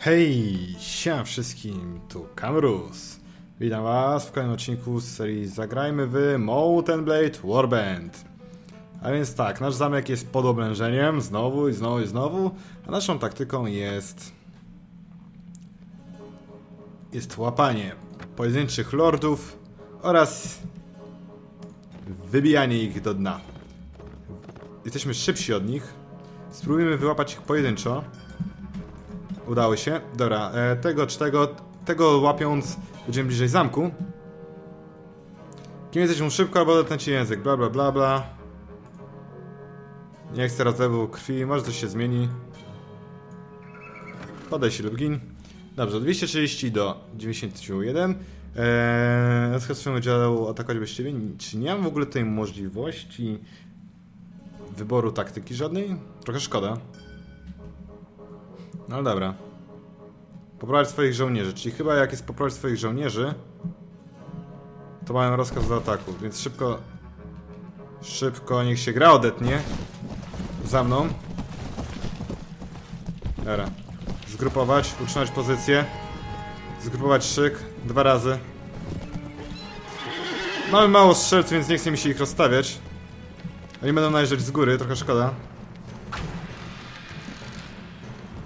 Hej, siema wszystkim, tu Kamrus. Witam was w kolejnym odcinku z serii Zagrajmy w Mountain Blade Warband. A więc tak, nasz zamek jest pod oblężeniem, znowu i znowu i znowu, a naszą taktyką jest... jest łapanie pojedynczych lordów oraz wybijanie ich do dna. Jesteśmy szybsi od nich, spróbujmy wyłapać ich pojedynczo. Udało się. Dobra, e, tego czy tego, tego łapiąc będziemy bliżej zamku. Kim jesteś mu szybko albo odetnę ci język, bla bla bla bla. Nie chcę rozlewu krwi, może coś się zmieni. Podaj się lub gin. Dobrze, 230 do 91. Eee, swojego działu atakować bez ciebie. Czy nie mam w ogóle tej możliwości wyboru taktyki żadnej? Trochę szkoda. No dobra. Poprawić swoich żołnierzy, czyli chyba jak jest poprawić swoich żołnierzy, to mają rozkaz do ataku, więc szybko, szybko niech się gra odetnie. Za mną. Dobra. Zgrupować, utrzymać pozycję. Zgrupować szyk, dwa razy. Mamy mało strzelców, więc nie chce mi się ich rozstawiać. Oni będą najeżdżać z góry, trochę szkoda.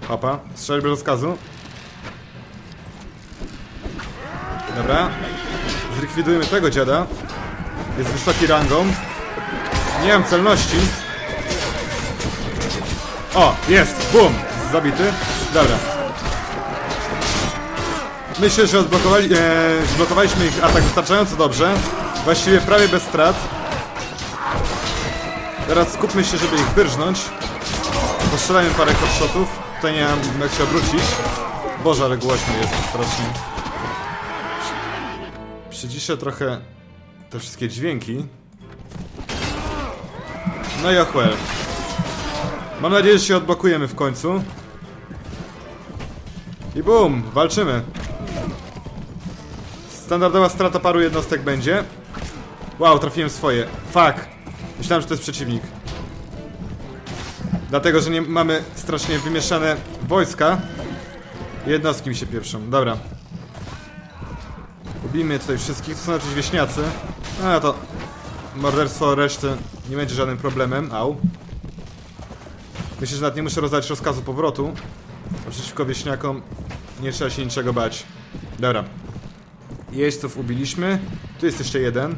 Hopa, strzelby rozkazu. Dobra. Zlikwidujemy tego dziada. Jest wysoki rangą. Nie mam celności. O, jest! Bum! Zabity. Dobra. Myślę, że odblokowali, e, zblokowaliśmy ich atak wystarczająco dobrze. Właściwie prawie bez strat. Teraz skupmy się, żeby ich wyrżnąć. Postrzelajmy parę hotshotów. Tutaj nie mam jak się obrócić. Boże, ale głośno jest strasznie. Przyciszę trochę te wszystkie dźwięki. No i ochłel. Mam nadzieję, że się odblokujemy w końcu. I bum, walczymy. Standardowa strata paru jednostek będzie. Wow, trafiłem swoje. Fuck. Myślałem, że to jest przeciwnik. Dlatego, że nie mamy strasznie wymieszane wojska. Jednostki mi się pieprzą. Dobra. Ubijmy tutaj wszystkich. To są jacyś wieśniacy. No to morderstwo reszty nie będzie żadnym problemem. Au. Myślę, że nawet nie muszę rozdać rozkazu powrotu. A przeciwko wieśniakom nie trzeba się niczego bać. Dobra. Jeźdźców ubiliśmy. Tu jest jeszcze jeden.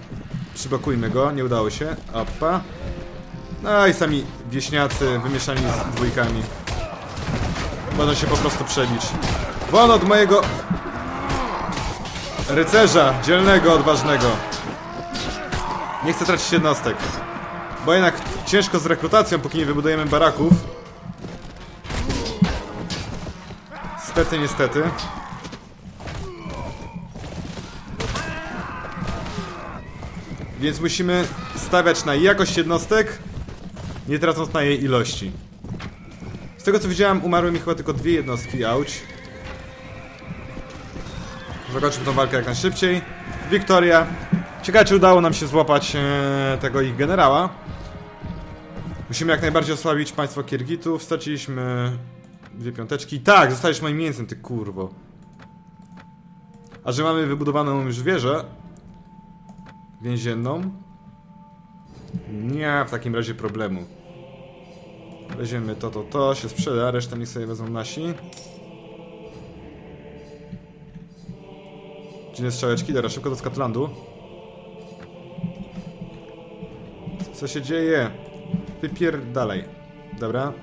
Przybokujmy go, nie udało się. Opa. No i sami wieśniacy wymieszani z dwójkami. Będą się po prostu przebić. Won od mojego rycerza, dzielnego, odważnego. Nie chcę tracić jednostek. Bo jednak ciężko z rekrutacją, póki nie wybudujemy baraków. Niestety, niestety. Więc musimy stawiać na jakość jednostek, nie tracąc na jej ilości. Z tego co widziałem, umarły mi chyba tylko dwie jednostki, auć. Zakończymy tą walkę jak najszybciej. Wiktoria. Ciekawe, czy udało nam się złapać e, tego ich generała. Musimy jak najbardziej osłabić państwo Kiergitów. Straciliśmy dwie piąteczki. Tak, zostałeś moim mięsem, ty kurwo. A że mamy wybudowaną już wieżę więzienną, nie w takim razie problemu. Weźmiemy to, to, to, się sprzeda, resztę niech sobie wezmą nasi. Dziwne strzałeczki, dobra, szybko do Scotlandu. Co się dzieje? Wypierdalaj. Dobra.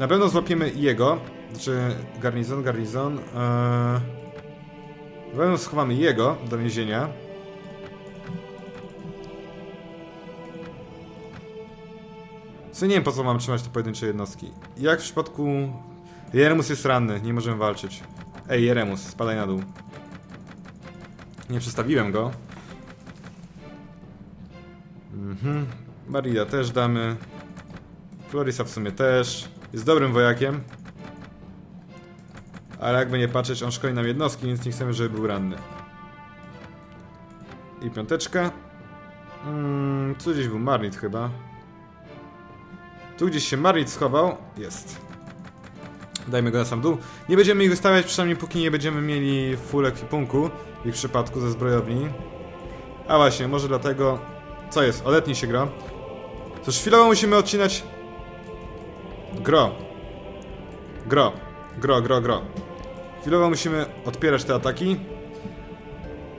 Na pewno złapiemy jego. Znaczy, garnizon, garnizon. Eee... Na pewno schowamy jego do więzienia. Co nie wiem po co mam trzymać te pojedyncze jednostki. Jak w przypadku... Jeremus jest ranny, nie możemy walczyć. Ej, Jeremus, spadaj na dół. Nie przestawiłem go. Mhm. Marida też damy. Florisa w sumie też. Jest dobrym wojakiem. Ale jakby nie patrzeć, on szkoli nam jednostki, więc nie chcemy, żeby był ranny. I piąteczka. Mm, tu gdzieś był Marnit chyba. Tu gdzieś się Marnit schował. Jest. Dajmy go na sam dół. Nie będziemy ich wystawiać, przynajmniej póki nie będziemy mieli full ekwipunku. W przypadku ze zbrojowni. A właśnie, może dlatego... Co jest? Odetnij się, gro. Cóż, chwilowo musimy odcinać... Gro. Gro. Gro, gro, gro. Chwilowo musimy odpierać te ataki.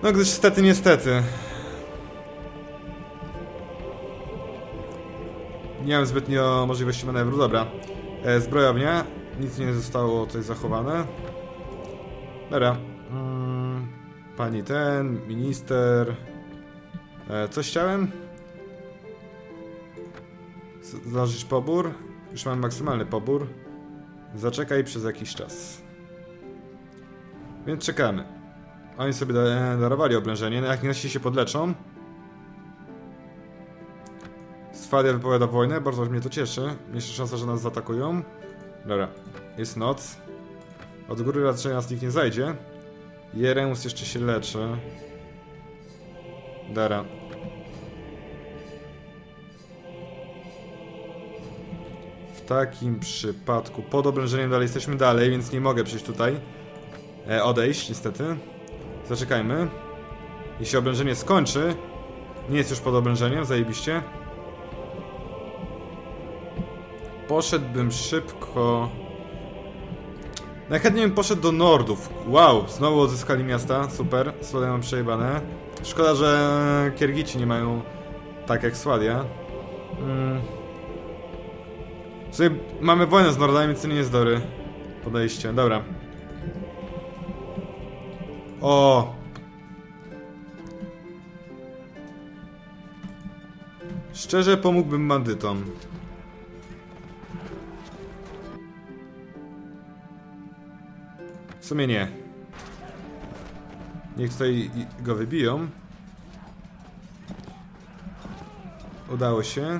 No gdyż niestety, niestety. Nie mam zbytnio możliwości manewru, dobra. E, zbrojownia. Nic nie zostało tutaj zachowane. Dobra. Mm, pani ten, minister. E, coś chciałem? Z- Założyć pobór. Już mamy maksymalny pobór. Zaczekaj przez jakiś czas. Więc czekamy. Oni sobie da darowali oblężenie, no jak nasi się podleczą. Swadia wypowiada wojnę, bardzo mnie to cieszy. Mniejsza szansa, że nas zaatakują. Dobra, jest noc. Od góry raczej nas nikt nie zajdzie. Jeremus jeszcze się leczy. Dobra. W takim przypadku pod oblężeniem dalej jesteśmy dalej, więc nie mogę przyjść tutaj. E, odejść, niestety. Zaczekajmy. Jeśli oblężenie skończy, nie jest już pod oblężeniem, zajebiście. Poszedłbym szybko. Najchętniej bym poszedł do Nordów. Wow, znowu odzyskali miasta, super. Sładia mam przejebane. Szkoda, że Kiergici nie mają tak jak Sładia. Mm. Mamy wojnę z Nordami, to nie jest dobre podejście. Dobra. O! Szczerze pomógłbym bandytom. W sumie nie. Niech tutaj go wybiją. Udało się.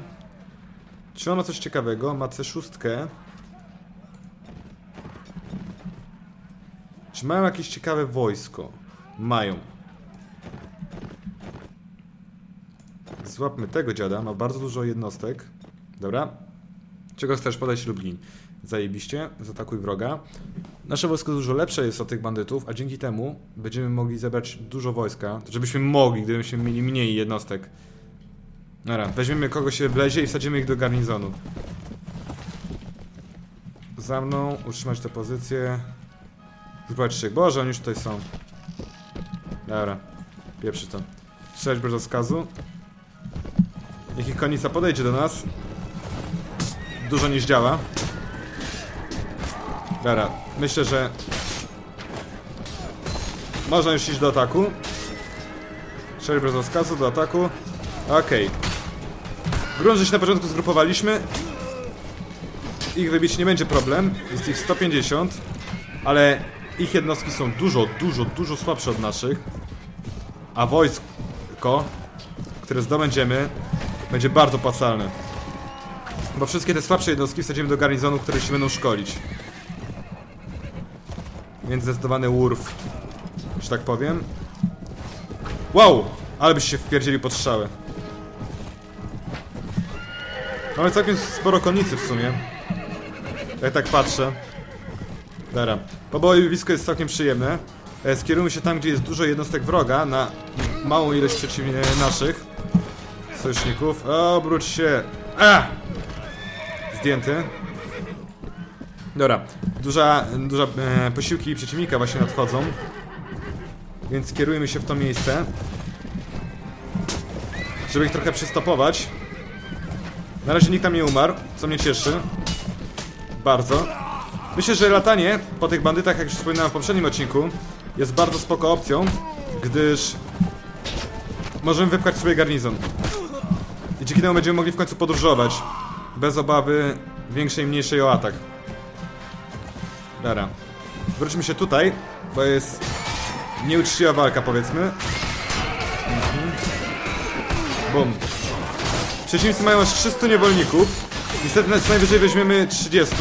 Czy ono coś ciekawego? Ma C6. Czy mają jakieś ciekawe wojsko? Mają. Złapmy tego dziada, ma bardzo dużo jednostek. Dobra. Czego chcesz? Podaj się Lublin. Zajebiście, zaatakuj wroga. Nasze wojsko dużo lepsze jest od tych bandytów, a dzięki temu będziemy mogli zebrać dużo wojska. Żebyśmy mogli, gdybyśmy mieli mniej jednostek. Dobra, weźmiemy kogo się wlezie i wsadzimy ich do garnizonu. Za mną, utrzymać tę pozycję. Zobaczcie, Boże, oni już tutaj są. Dobra, pieprzy to. Strzelać bez rozkazu. Niech ich konica podejdzie do nas. Dużo nie działa. Dobra, myślę, że... Można już iść do ataku. Strzelać bez rozkazu, do ataku. Okej. Grunt, że się na początku zgrupowaliśmy. Ich wybić nie będzie problem. Jest ich 150. Ale ich jednostki są dużo, dużo, dużo słabsze od naszych. A wojsko, które zdobędziemy, będzie bardzo płacalne. Bo wszystkie te słabsze jednostki wsadzimy do garnizonu, które się będą szkolić. Więc zdecydowany Wurf, że tak powiem. Wow! Ale byś się wpierdzieli pod strzały. Mamy całkiem sporo konnicy w sumie. Jak tak patrzę. Dobra. Pobojowisko jest całkiem przyjemne. E, Skierujmy się tam, gdzie jest dużo jednostek wroga, na małą ilość naszych sojuszników. Obróć się! A! Zdjęty. Dobra. Duża, duża e, posiłki przeciwnika właśnie nadchodzą. Więc kierujmy się w to miejsce. Żeby ich trochę przystopować. Na razie nikt tam nie umarł, co mnie cieszy. Bardzo. Myślę, że latanie po tych bandytach, jak już wspominałem w poprzednim odcinku, jest bardzo spoko opcją, gdyż możemy wypchać sobie garnizon. I dzięki temu będziemy mogli w końcu podróżować. Bez obawy większej i mniejszej o atak. Dobra. Wróćmy się tutaj, bo jest nieuczciwa walka, powiedzmy. Mhm. Bum. Przeciwnicy mają aż 300 niewolników. Niestety najwyżej weźmiemy 30.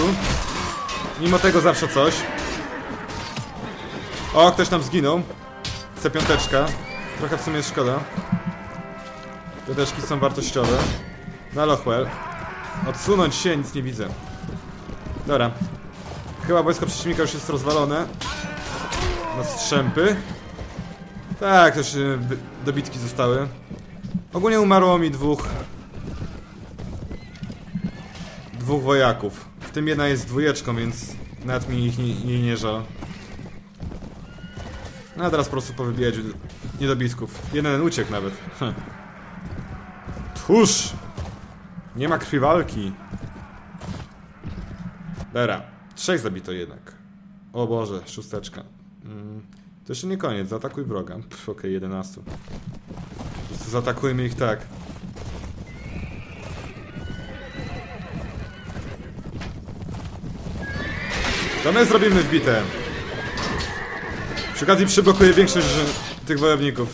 Mimo tego zawsze coś. O, ktoś tam zginął. C5. Trochę w sumie jest szkoda. Piąteczki są wartościowe. Na Lochwell. Odsunąć się, nic nie widzę. Dobra. Chyba wojsko przeciwnika już jest rozwalone. Na strzępy. Tak, też by- dobitki zostały. Ogólnie umarło mi dwóch... Dwóch wojaków. W tym jedna jest dwójeczką, więc nawet mi ich nie, nie, nie żal. No a teraz po prostu powybijać niedobitków. Jeden uciekł nawet. Tchórz! Nie ma krwi walki. Dobra, trzech zabito jednak. O Boże, szósteczka. Mm, to jeszcze nie koniec, zaatakuj wroga. Okej, 11. Po prostu zaatakujmy ich tak. To my zrobimy wbite. Przy okazji przyblokuję większość tych wojowników.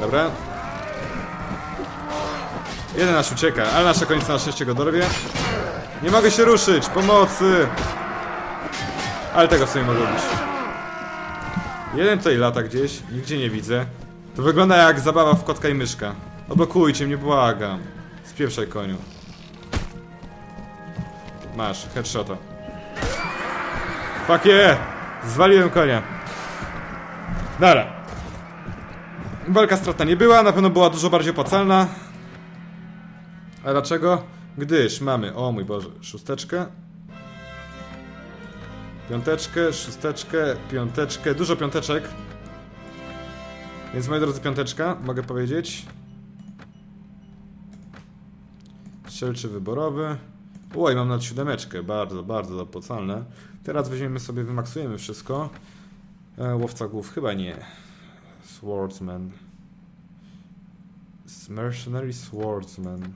Dobra. Jeden nasz ucieka, ale nasza końca na szczęście go dorwie. Nie mogę się ruszyć, pomocy! Ale tego sobie mogę robić. Jeden tutaj lata gdzieś, nigdzie nie widzę. To wygląda jak zabawa w kotka i myszka. Oblokujcie mnie, błagam. Spieprzaj koniu. Masz, headshota. Fuck yeah! Zwaliłem konia. Dobra. Walka strata nie była, na pewno była dużo bardziej opłacalna. A dlaczego? Gdyż mamy, o mój Boże, szósteczkę. Piąteczkę, szósteczkę, piąteczkę, dużo piąteczek. Więc moi drodzy, piąteczka, mogę powiedzieć. Strzelczy wyborowy. Oj, mam nad siódemeczkę, bardzo, bardzo opłacalne. Teraz weźmiemy sobie, wymaksujemy wszystko. E, łowca głów, chyba nie. Swordsman. Mercenary Swordsman.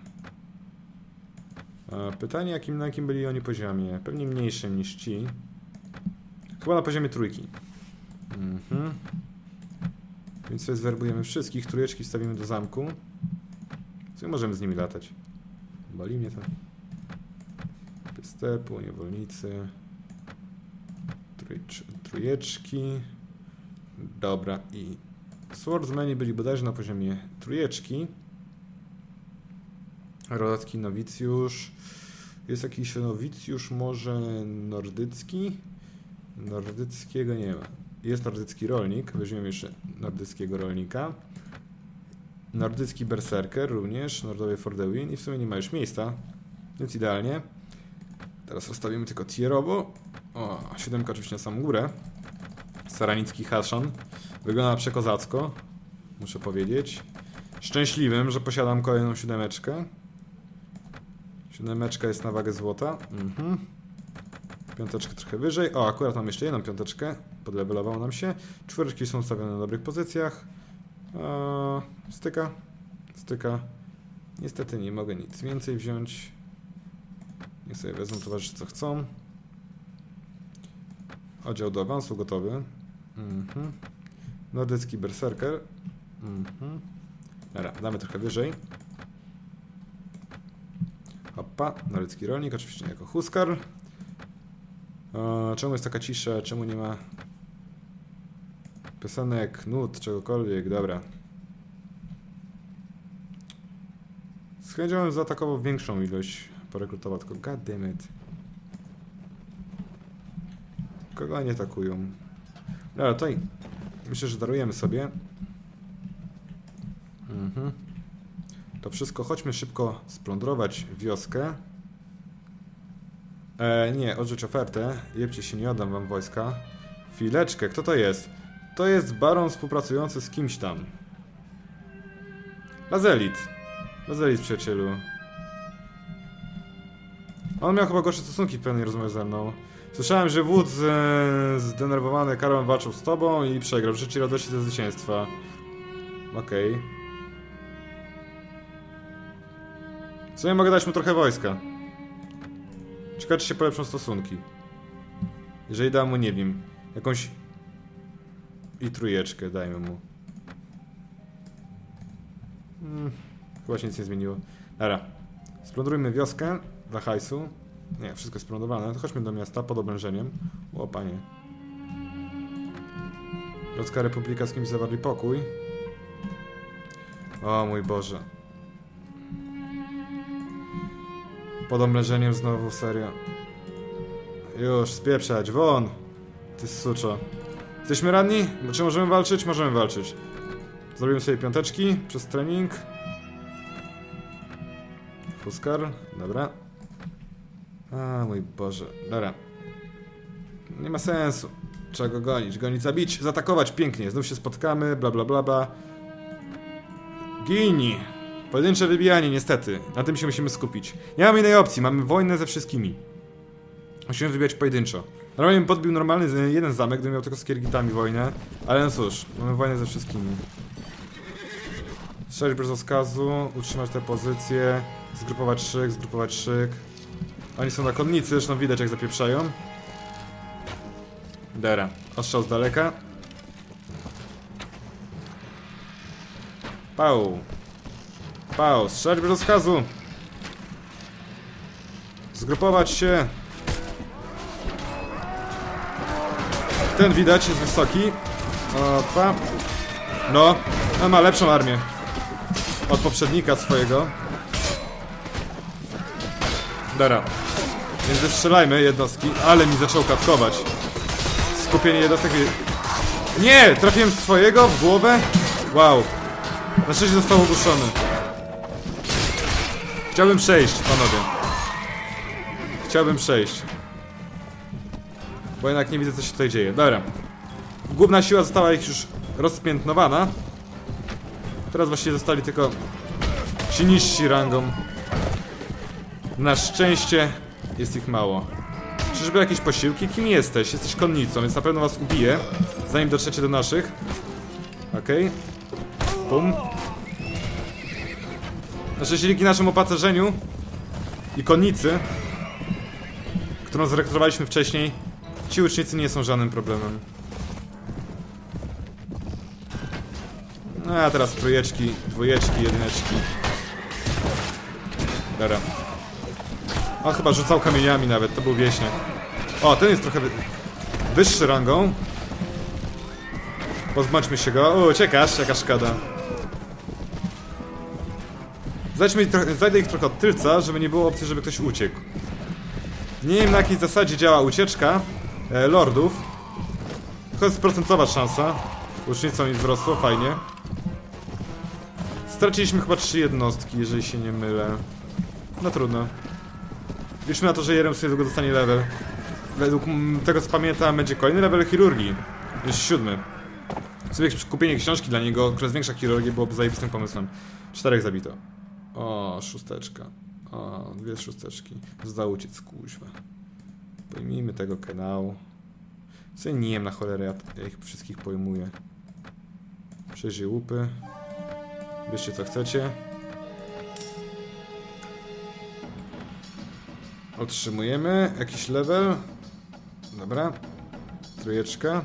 Pytanie, jakim, na jakim byli oni poziomie? Pewnie mniejszym niż ci. Chyba na poziomie trójki. Mhm. Więc sobie zwerbujemy wszystkich, trójeczki stawimy do zamku. Co możemy z nimi latać? Boli mnie to. Pystepu, niewolnicy. Trójcz, trójeczki. Dobra, i Swordsmeni byli bodajże na poziomie trójeczki. Rodacki nowicjusz. Jest jakiś nowicjusz może nordycki? Nordyckiego nie ma. Jest nordycki rolnik. Weźmiemy jeszcze nordyckiego rolnika. Nordycki berserker również. Nordowie Fordewin. I w sumie nie ma już miejsca. Więc idealnie. Teraz rozstawimy tylko tierowo. O, siódemka oczywiście na samą górę. Saranicki Haszan. Wygląda przekozacko. Muszę powiedzieć. Szczęśliwym, że posiadam kolejną siódemeczkę. Siódemeczka jest na wagę złota. Mhm. Piąteczkę trochę wyżej. O, akurat mam jeszcze jedną piąteczkę. Podlewelowało nam się. Czwóreczki są ustawione na dobrych pozycjach. Eee, styka. Styka. Niestety nie mogę nic więcej wziąć. Niech sobie wezmą towarzysze co chcą. Oddział do awansu gotowy. Mhm. Nordycki berserker. Mhm. Dobra, damy trochę wyżej. Hoppa, nordycki rolnik, oczywiście jako Huskar. Czemu jest taka cisza? Czemu nie ma piosenek, nut, czegokolwiek? Dobra. Z chęcią bym zaatakował większą ilość, porekrutował, tylko god damn it. Kogo oni atakują? Dobra, to i myślę, że darujemy sobie. Mhm. To wszystko, chodźmy szybko splądrować wioskę. E, nie, odrzuć ofertę. Jebcie się, nie oddam wam wojska. Chwileczkę, kto to jest? To jest baron współpracujący z kimś tam. Lazelit. Lazelit, przyjacielu. On miał chyba gorsze stosunki w pewnej rozmowie ze mną. Słyszałem, że wódz e, zdenerwowany Karolem walczył z tobą i przegrał. Życzę ci radości ze zwycięstwa. Okej. Co ja mogę dać mu trochę wojska? Ciekawe, czy się polepszą stosunki. Jeżeli dam mu, nie wiem, jakąś... I trójeczkę dajmy mu. Hmm, chyba się nic nie zmieniło. Dobra. Splądrujmy wioskę dla hajsu. Nie, wszystko jest splądrowane. To chodźmy do miasta pod oblężeniem. O, panie. Ludzka Republika z kimś zawarli pokój. O mój Boże. Pod oblężeniem znowu, serio. Już, spieprzać, won! Ty suczo. Jesteśmy ranni? Czy możemy walczyć? Możemy walczyć. Zrobimy sobie piąteczki przez trening. Fuskar, dobra. A, mój Boże, dobra. Nie ma sensu. Trzeba go gonić, gonić, zabić, zaatakować pięknie. Znów się spotkamy, bla bla bla bla. Gini! Pojedyncze wybijanie, niestety. Na tym się musimy skupić. Nie mamy innej opcji, mamy wojnę ze wszystkimi. Musimy wybijać pojedynczo. Normalnie bym podbił normalny jeden zamek, gdybym miał tylko z Kiergitami wojnę, ale no cóż, mamy wojnę ze wszystkimi. Strzelić bez rozkazu, utrzymać te pozycje, zgrupować szyk, zgrupować szyk. Oni są na konnicy, zresztą widać jak zapieprzają. Dera, ostrzał z daleka. Pał. Pał, strzelać bez rozkazu. Zgrupować się. Ten widać jest wysoki. Opa. No, on ma lepszą armię. Od poprzednika swojego. Dobra. Więc wystrzelajmy jednostki, ale mi zaczął katkować. Skupienie jednostek... Nie! Trafiłem swojego w głowę? Wow. Na szczęście został ogłuszony. Chciałbym przejść, panowie. Chciałbym przejść. Bo jednak nie widzę, co się tutaj dzieje. Dobra. Główna siła została ich już rozpiętnowana. Teraz właściwie zostali tylko ci niżsi rangą. Na szczęście jest ich mało. Czyżby jakieś posiłki? Kim jesteś? Jesteś konnicą, więc na pewno was ubiję, zanim dotrzecie do naszych. Okej. Pum. Na szczęście dzięki naszemu opancerzeniu i konnicy, którą zrekrutowaliśmy wcześniej, ci łucznicy nie są żadnym problemem. No a teraz trójeczki, dwójeczki, jedyneczki. Dobra. On chyba rzucał kamieniami nawet, to był wieśniak. O, ten jest trochę wy... wyższy rangą. Pozbądźmy się go. O, uciekasz, jaka szkoda. Zajdźmy zajdę ich trochę od tylca, żeby nie było opcji, żeby ktoś uciekł. Nie wiem na jakiej zasadzie działa ucieczka e, lordów. To jest procentowa szansa. Łucznicą mi wzrosło, fajnie. Straciliśmy chyba trzy jednostki, jeżeli się nie mylę. No trudno. Liczmy na to, że Jerem sobie długo dostanie level. Według tego co pamiętam będzie kolejny level chirurgii. Już siódmy. Sobie kupienie książki dla niego, która zwiększa chirurgię byłoby zajebistym pomysłem. Czterech zabito. O, szósteczka. O, dwie szósteczki. Zdał uciec, kuźwa. Pojmijmy tego kanału. Co nie wiem na cholerę, ja, ich wszystkich pojmuję. Przeżyj łupy. Bierzcie co chcecie. Otrzymujemy jakiś level. Dobra. Trójeczka.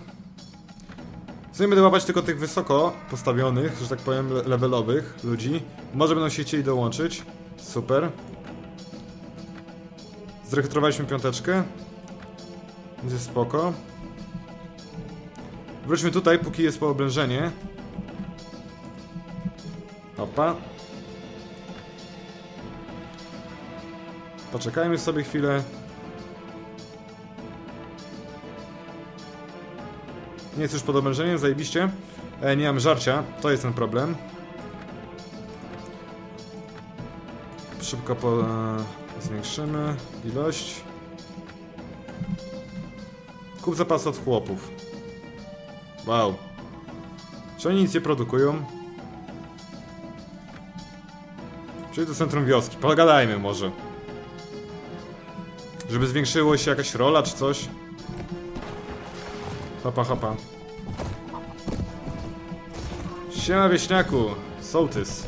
Sobie będę łapać tylko tych wysoko postawionych, że tak powiem, le- levelowych ludzi. Może będą się chcieli dołączyć. Super. Zrekrutowaliśmy piąteczkę. Będzie spoko. Wróćmy tutaj, póki jest pooblężenie. Opa. Poczekajmy sobie chwilę. Nie jest już pod oblężeniem, zajebiście. E, nie mam żarcia, to jest ten problem. Szybko po, e, zwiększymy ilość. Kup zapas od chłopów. Wow. Czy oni nic nie produkują? Czyli do centrum wioski. Pogadajmy może. Żeby zwiększyło się jakaś rola czy coś. Hopa, hopa. Siema wieśniaku, sołtys.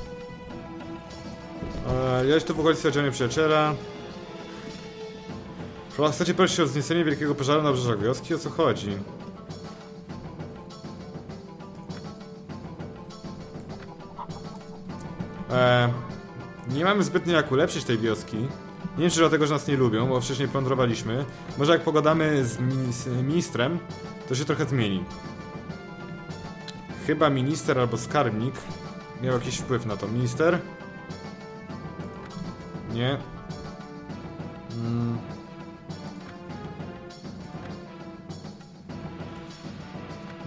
Eee, ja tu w okolicy oddzielenia przyjaciela. Chyba chcecie prosić o zniesienie wielkiego pożaru na obrzeżach wioski? O co chodzi? Eee, nie mamy zbytnio jak ulepszyć tej wioski. Nie wiem, czy dlatego, że nas nie lubią, bo wcześniej plądrowaliśmy. Może jak pogadamy z, ministrem, to się trochę zmieni. Chyba minister albo skarbnik miał jakiś wpływ na to. Minister? Nie. Hmm.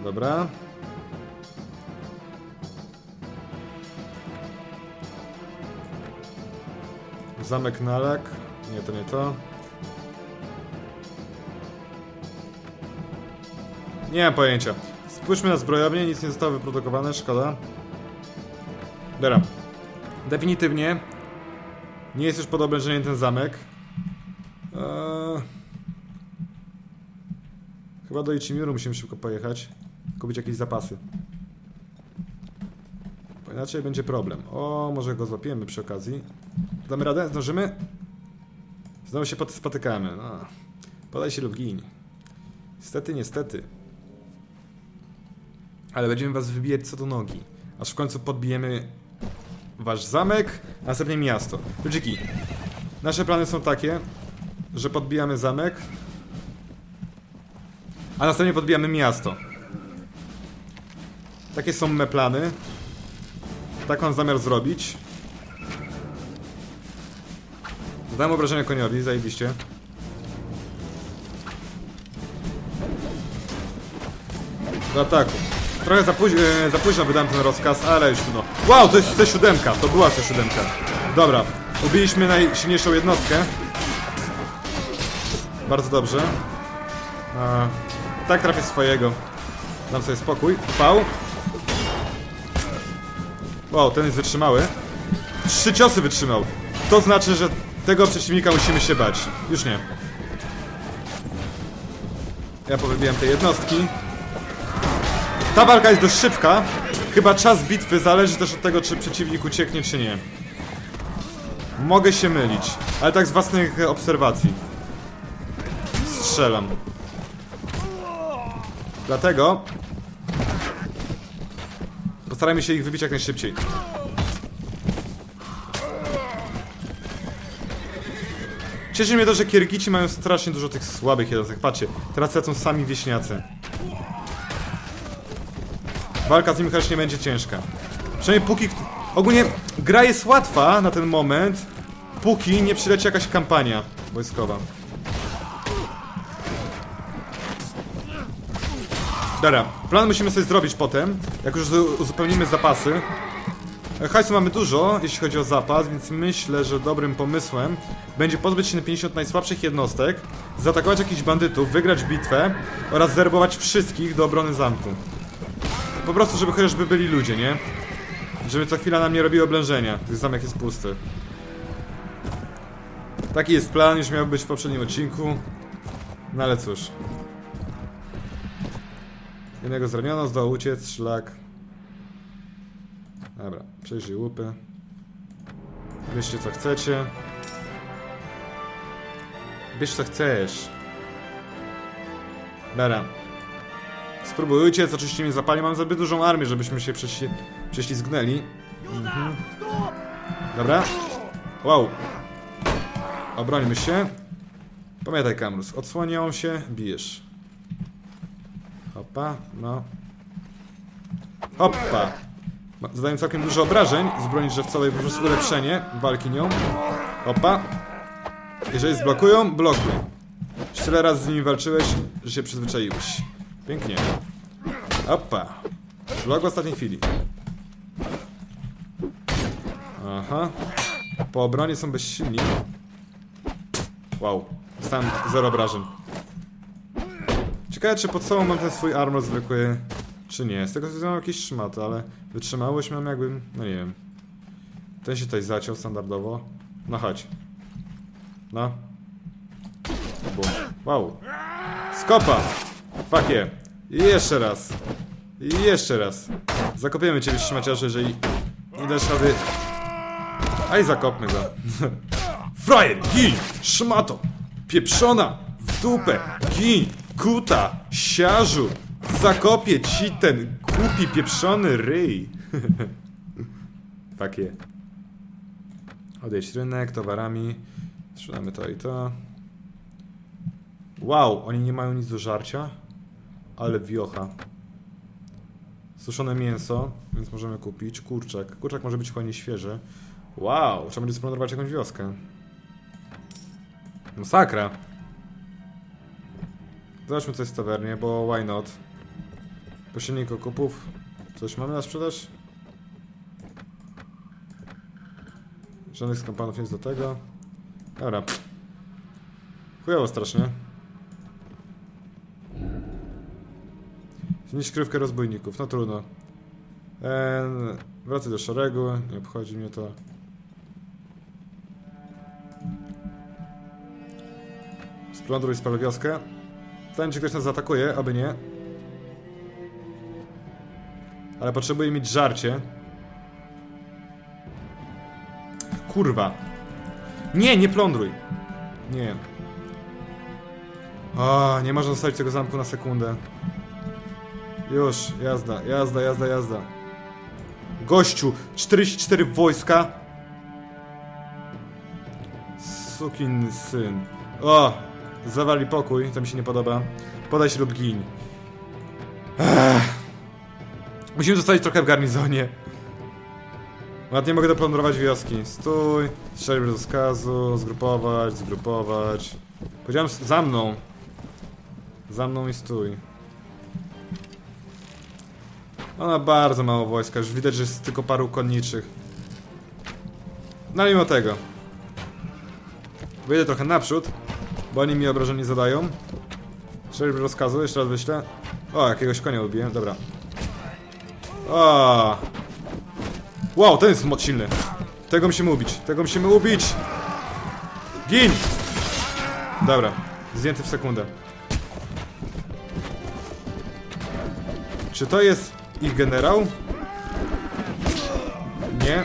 Dobra. Zamek Nalek. Nie, to nie to. Nie mam pojęcia. Spójrzmy na zbrojownię, nic nie zostało wyprodukowane, szkoda. Dobra. Definitywnie nie jest już pod oblężeniem ten zamek. Eee... Chyba do Ichimiru musimy szybko pojechać. Kupić jakieś zapasy. Bo inaczej będzie problem. O, może go złapiemy przy okazji. Damy radę? Zdążymy? Znowu się pot- spotykamy. No. Podaj się lub gin. Niestety, niestety. Ale będziemy was wybijać co do nogi. Aż w końcu podbijemy wasz zamek, a następnie miasto. Ludziki, nasze plany są takie, że podbijamy zamek, a następnie podbijamy miasto. Takie są me plany. Tak mam zamiar zrobić. Zadałem obrażenia koniowi, zajebiście. Do ataku. Trochę za, póź- e, za późno wydałem ten rozkaz, ale już no. Wow, to jest C7, to była C7. Dobra, ubiliśmy najsilniejszą jednostkę. Bardzo dobrze. Tak trafię swojego. Dam sobie spokój. Pał. Wow, ten jest wytrzymały. Trzy ciosy wytrzymał. To znaczy, że tego przeciwnika musimy się bać. Już nie. Ja powybijam te jednostki. Ta walka jest dość szybka. Chyba czas bitwy zależy też od tego, czy przeciwnik ucieknie, czy nie. Mogę się mylić, ale tak z własnych obserwacji. Strzelam. Dlatego postarajmy się ich wybić jak najszybciej. Cieszy mnie to, że Kierkici mają strasznie dużo tych słabych jednostek. Patrzcie, teraz lecą sami wieśniacy. Walka z nim też nie będzie ciężka. Przynajmniej póki... Ogólnie gra jest łatwa na ten moment, póki nie przyleci jakaś kampania wojskowa. Dobra, plan musimy sobie zrobić potem, jak już zu- uzupełnimy zapasy. Hajsu mamy dużo, jeśli chodzi o zapas, więc myślę, że dobrym pomysłem będzie pozbyć się na 50 najsłabszych jednostek, zaatakować jakichś bandytów, wygrać bitwę oraz zerbować wszystkich do obrony zamku. Po prostu, żeby chociażby byli ludzie, nie? Żeby co chwila nam nie robiło oblężenia, gdy zamek jest pusty. Taki jest plan, już miał być w poprzednim odcinku. No ale cóż. Jednego zraniono, zdołał uciec, szlak. Dobra, przejrzyj łupy. Bierzcie co chcecie. Bierz co chcesz. Dobra. Spróbuj uciec, oczywiście mnie zapali. Mam zbyt dużą armię, żebyśmy się prześli prześlizgnęli. Mhm. Dobra. Wow. Obrońmy się. Pamiętaj, Kamrus. Odsłaniają się, bijesz. Hopa, no. Hoppa. Zadają całkiem dużo obrażeń z broni drzewcowej, po prostu ulepszenie walki nią. Hopa. Jeżeli zblokują, blokuj. Już tyle razy z nimi walczyłeś, że się przyzwyczaiłeś. Pięknie. Opa. Blok w ostatniej chwili. Aha. Po obronie są bezsilni. Wow. Dostałem zero obrażeń. Ciekawe, czy pod sobą mam ten swój armor zwykły, czy nie. Z tego co mam jakieś szmaty, ale wytrzymałość mam jakbym, no nie wiem. Ten się tutaj zaciął standardowo. No chodź. No. Bum. Wow. Skopa! Fuck yeah. Jeszcze raz. Jeszcze raz. Zakopiemy ciebie trzymaciarze, jeżeli nie dasz rady. A i zakopmy go. Frajer, gin! Szmato! Pieprzona! W dupę! Gin! Kuta! Siarzu! Zakopię ci ten głupi, pieprzony ryj! Yeah. Odejść rynek, towarami. Sprzedamy to i to. Wow, oni nie mają nic do żarcia? Ale wiocha. Suszone mięso, więc możemy kupić. Kurczak. Kurczak może być chyba nieświeży. Wow, trzeba będzie splądrować jakąś wioskę. Masakra. Zobaczmy co jest w tawernie, bo why not? Posilnik okupów. Coś mamy na sprzedaż? Żadnych z kompanów nic do tego. Dobra. Chujowo strasznie. Zniszcz krywkę rozbójników, no trudno. Eee, wracaj do szeregu, nie obchodzi mnie to. Splądruj spal wioskę. Zanim ci ktoś nas zaatakuje, aby nie. Ale potrzebuję mieć żarcie. Kurwa. Nie, nie plądruj. Nie. O, nie można zostawić tego zamku na sekundę. Już, jazda, jazda, jazda, jazda. Gościu, 44 wojska. Sukin syn. O, zawali pokój, to mi się nie podoba. Podaj się lub gin. Musimy zostać trochę w garnizonie. Nawet nie mogę doplądrować wioski. Stój, strzelby do skazu, zgrupować, zgrupować. Powiedziałem za mną. Za mną i stój. Ona bardzo mało wojska, już widać, że jest tylko paru konniczych. No mimo tego. Wyjdę trochę naprzód, bo oni mi obrażeń nie zadają. Strzelby rozkazu, jeszcze raz wyślę. O, jakiegoś konia ubiłem, dobra. O. Wow, ten jest moc silny. Tego musimy ubić, tego musimy ubić! Gin! Dobra, zdjęty w sekundę. Czy to jest ich generał? Nie.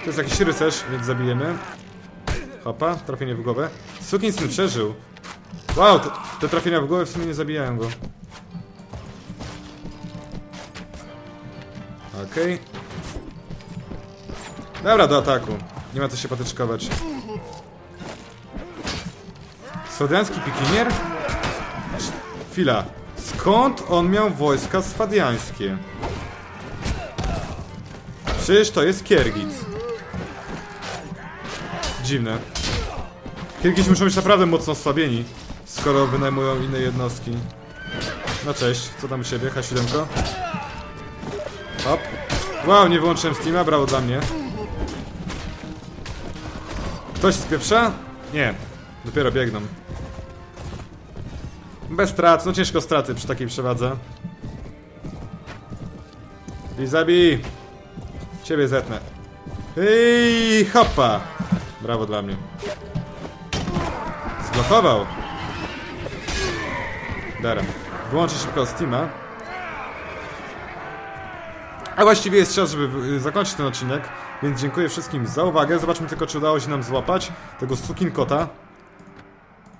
To jest jakiś rycerz, więc zabijemy. Hopa, trafienie w głowę. Sukinsyn przeżył. Wow, te, te trafienia w głowę w sumie nie zabijają go. Okej. Dobra, do ataku. Nie ma co się patyczkować. Swaδιański pikinier? Chwila. Skąd on miał wojska swadiańskie? Przecież to jest Kiergic. Dziwne. Kiergici muszą być naprawdę mocno osłabieni, skoro wynajmują inne jednostki. No cześć, co tam u siebie, H7? Hop. Wow, nie wyłączyłem Steama, brawo dla mnie. Ktoś spieprza? Nie. Dopiero biegną. Bez strat, no ciężko straty przy takiej przewadze. I zabij! Ciebie zetnę. Ej, hopa! Brawo dla mnie. Zblokował. Dobra. Wyłączę szybko Steama. A właściwie jest czas, żeby zakończyć ten odcinek, więc dziękuję wszystkim za uwagę. Zobaczmy tylko, czy udało się nam złapać tego sukinkota.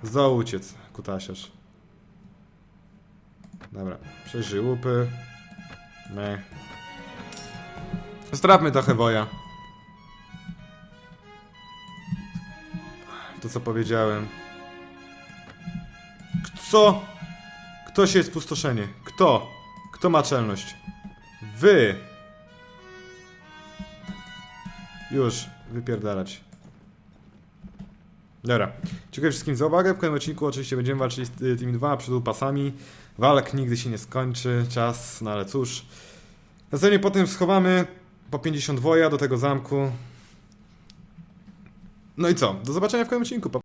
Za uciec, kutasiarz. Dobra, przeżyj łupy. Ne. Strapmy trochę woja. To co powiedziałem. Co? Kto się jest pustoszenie? Kto? Kto ma czelność? Wy! Już, wypierdalać. Dobra. Dziękuję wszystkim za uwagę. W kolejnym odcinku oczywiście będziemy walczyli z tymi dwoma przydłupasami. Walk nigdy się nie skończy. Czas, no ale cóż. Następnie potem schowamy po 50 woja do tego zamku. No i co? Do zobaczenia w kolejnym odcinku.